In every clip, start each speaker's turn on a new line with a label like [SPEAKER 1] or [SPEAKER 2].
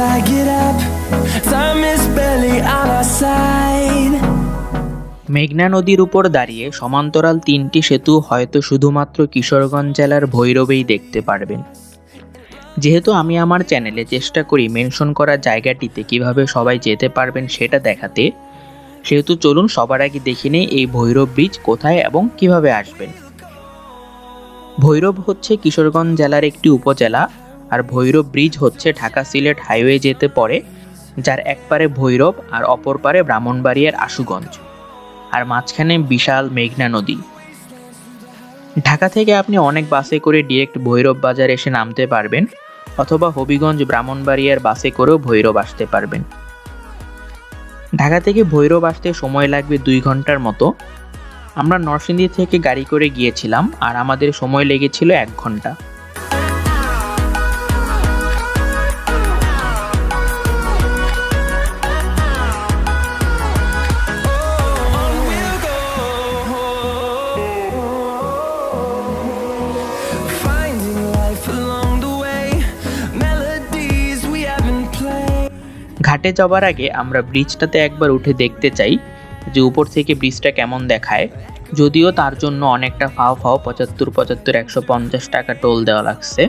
[SPEAKER 1] till I get up. Time is barely on our side.
[SPEAKER 2] মেঘনা নদীর উপর দাঁড়িয়ে সমান্তরাল তিনটি সেতু হয়তো শুধুমাত্র কিশোরগঞ্জ জেলার ভৈরবেই দেখতে পারবেন যেহেতু আমি আমার চ্যানেলে চেষ্টা করি মেনশন করা জায়গাটিতে কীভাবে সবাই যেতে পারবেন সেটা দেখাতে, সেহেতু চলুন সবার আগে দেখে নেই এই ভৈরব ব্রিজ কোথায় এবং কীভাবে আসবেন ভৈরব হচ্ছে কিশোরগঞ্জ জেলার একটি উপজেলা আর ভৈরব ব্রিজ হচ্ছে ঢাকা সিলেট হাইওয়ে যেতে পড়ে, যার এক পারে ভৈরব আর অপর পারে ব্রাহ্মণবাড়িয়ার আশুগঞ্জ, আর মাঝখানে বিশাল মেঘনা নদী। ঢাকা থেকে আপনি অনেক বাসে করে ডিরেক্ট ভৈরব বাজার এসে নামতে পারবেন, অথবা হবিগঞ্জ ব্রাহ্মণবাড়িয়ার বাসে করেও ভৈরব আসতে পারবেন। ঢাকা থেকে ভৈরব আসতে সময় লাগবে দুই ঘণ্টার মতো। আমরা নরসিংদী থেকে গাড়ি করে গিয়েছিলাম, আর আমাদের সময় লেগেছিল এক
[SPEAKER 1] ঘণ্টা।
[SPEAKER 2] ঘাটে যাওয়ার আগে আমরা ব্রিজটাতে একবার উঠে দেখতে চাই যে উপর থেকে ব্রিজটা কেমন দেখায়। যদিও তার জন্য অনেকটা ফাও ফাও, পঁচাত্তর পঁচাত্তর, একশো পঞ্চাশ টাকা টোল দেওয়া লাগছে।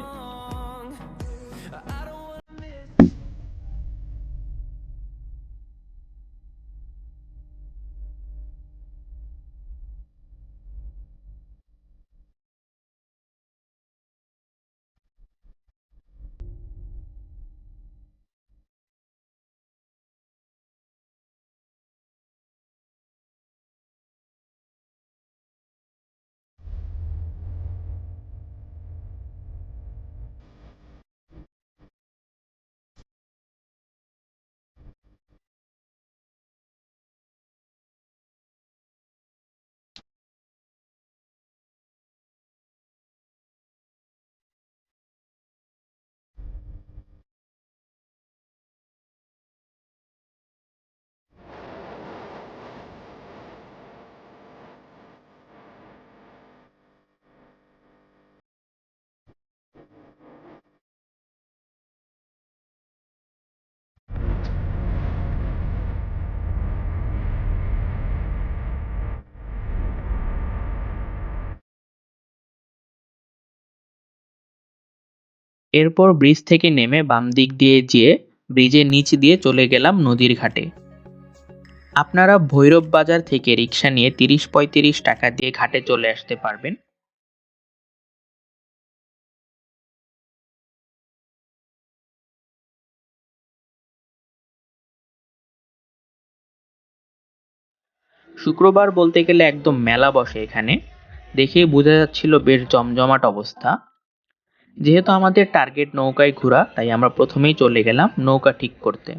[SPEAKER 2] এরপর ব্রিজ থেকে নেমে বাম দিক দিয়ে যেয়ে ব্রিজের নিচ দিয়ে চলে গেলাম নদীর ঘাটে। আপনারা ভৈরব বাজার থেকে রিক্সা নিয়ে তিরিশ পঁয়ত্রিশ টাকা দিয়ে ঘাটে চলে আসতে পারবেন। শুক্রবার বলতে গেলে একদম মেলা বসে এখানে। দেখেই বোঝা যাচ্ছিল বেশ জমজমাট অবস্থা। যেহেতু আমাদের টার্গেট নৌকায় ঘোরা, তাই আমরা প্রথমেই চলে গেলাম নৌকা ঠিক করতে।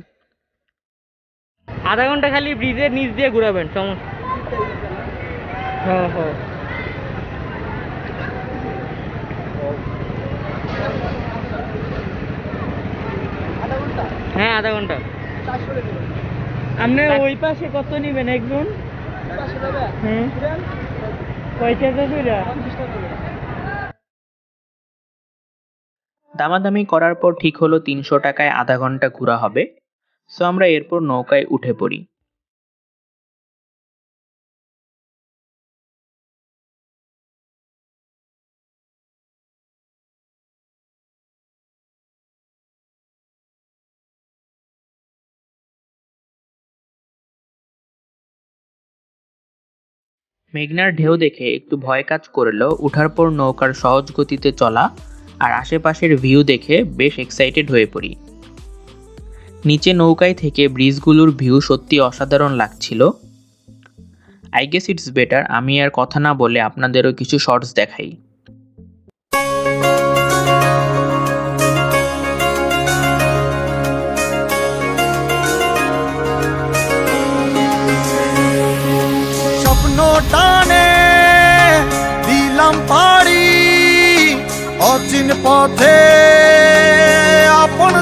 [SPEAKER 3] আধা ঘণ্টা খালি ব্রিজের নিচ দিয়ে ঘুরাবেন, সমস্যা হ্যাঁ হ্যাঁ। হ্যাঁ আধা ঘণ্টা। আপনি ওই পাশে কত নেবেন একজন? হুম কয়
[SPEAKER 2] দামাদামি করার পর ঠিক হলো তিনশো টাকায় আধা ঘণ্টা ঘোরা হবে। সো আমরা এরপর নৌকায় উঠে পড়ি। মেঘনার ঢেউ দেখে একটু ভয় কাজ করলেও উঠার পর নৌকার সহজ গতিতে চলা আর আশেপাশের ভিউ দেখে বেশ এক্সাইটেড হয়ে পড়ি। নিচে নৌকায় থেকে ব্রিজগুলোর ভিউ সত্যি অসাধারণ লাগছিল। আই গেস ইটস বেটার আমি আর কথা না বলে আপনাদেরও কিছু শর্টস দেখাই।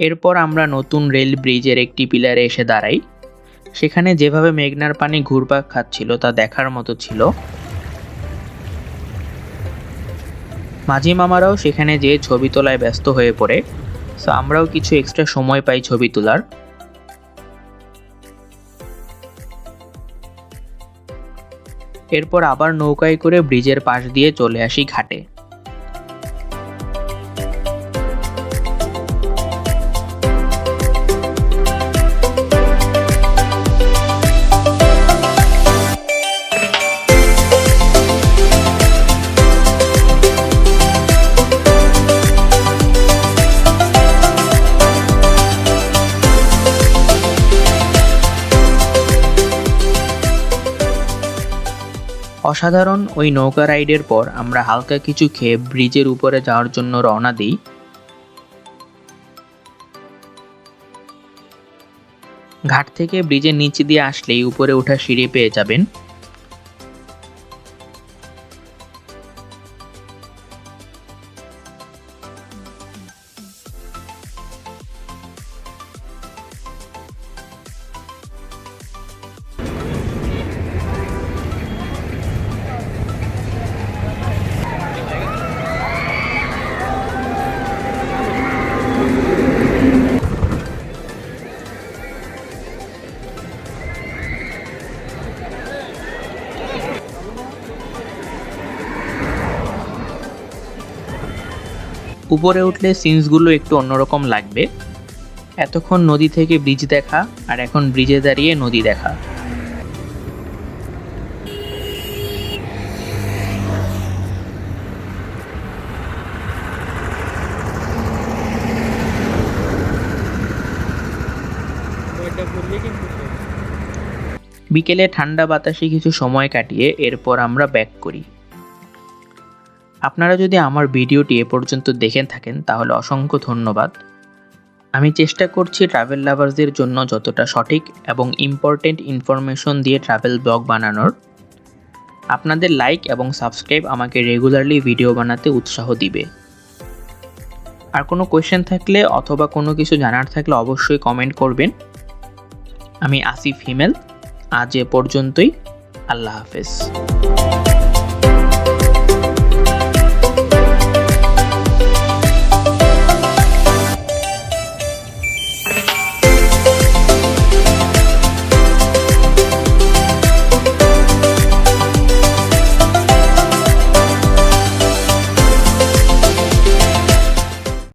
[SPEAKER 2] এরপর আমরা নতুন রেল ব্রিজের একটি পিলারে এসে দাঁড়াই। সেখানে যেভাবে মেঘনার পানি ঘুরপাক খাচ্ছিল তা দেখার মতো ছিল। মাঝি মামারাও সেখানে যেয়ে ছবি তোলায় ব্যস্ত হয়ে পড়ে, সো আমরাও কিছু এক্সট্রা সময় পাই ছবি তোলার। এরপর আবার নৌকায় করে ব্রিজের পাশ দিয়ে চলে আসি ঘাটে। অসাধারণ ওই নৌকা রাইডের পর আমরা হালকা কিছু খেয়ে ব্রিজের উপরে যাওয়ার জন্য রওনা দিই। ঘাট থেকে ব্রিজের নিচে দিয়ে আসলেই উপরে ওঠা সিঁড়ি পেয়ে যাবেন। উপরে উঠলে সিনসগুলো একটু অন্যরকম লাগবে। এতক্ষণ নদী থেকে ব্রিজ দেখা, আর এখন ব্রিজে দাঁড়িয়ে নদী দেখা। বিকেলে ঠান্ডা বাতাসে কিছু সময় কাটিয়ে এরপর আমরা ব্যাক করি। আপনারা যদি আমার ভিডিওটি এ পর্যন্ত দেখে থাকেন, তাহলে অসংখ্য ধন্যবাদ। আমি চেষ্টা করছি ট্রাভেল লাভার্সদের জন্য যতটা সঠিক এবং ইম্পর্টেন্ট ইনফরমেশন দিয়ে ট্রাভেল ব্লগ বানানোর। আপনাদের লাইক এবং সাবস্ক্রাইব আমাকে রেগুলারলি ভিডিও বানাতে উৎসাহ দিবে। আর কোনো কোয়েশ্চেন থাকলে অথবা কোনো কিছু জানার থাকলে অবশ্যই কমেন্ট করবেন। আমি আসিফ হিমেল। আজ এ পর্যন্তই। আল্লাহ হাফেজ।